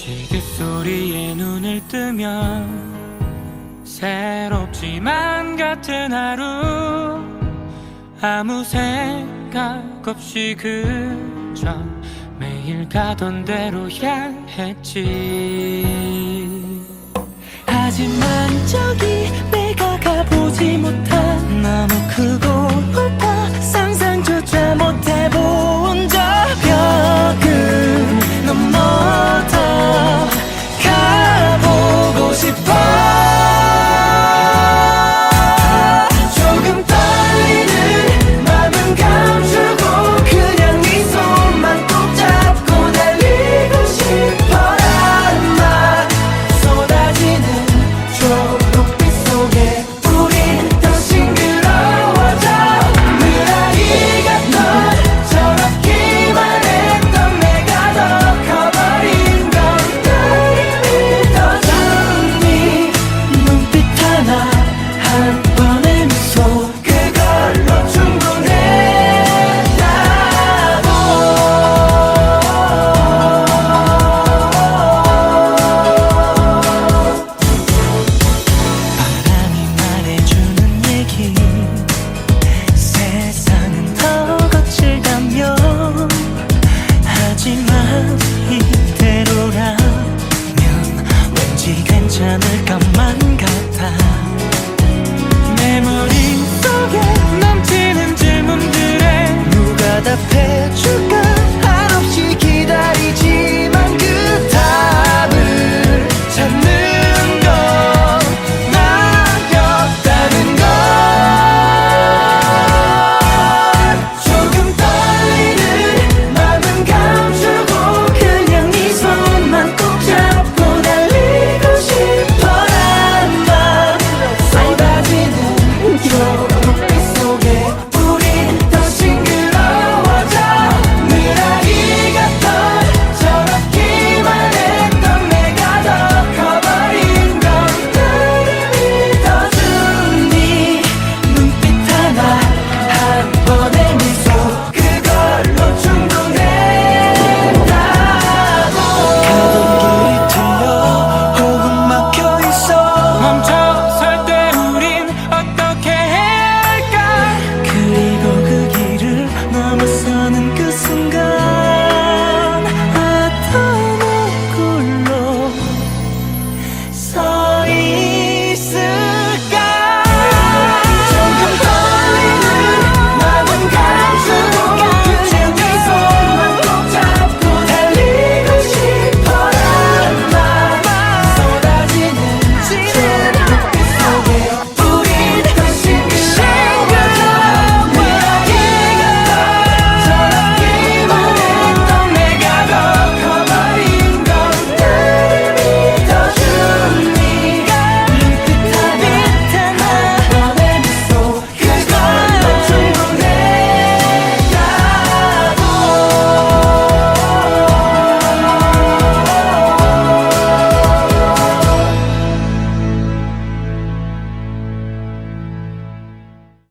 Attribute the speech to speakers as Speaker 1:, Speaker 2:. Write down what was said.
Speaker 1: 시계 소리에 눈을 뜨면 새롭지만 같은 하루. 아무 생각 없이 그저 매일 가던 대로 향했지. 하지만 저기 내가 가보지 못한 괜찮을 것만 같아. 내 머릿속에 넘치는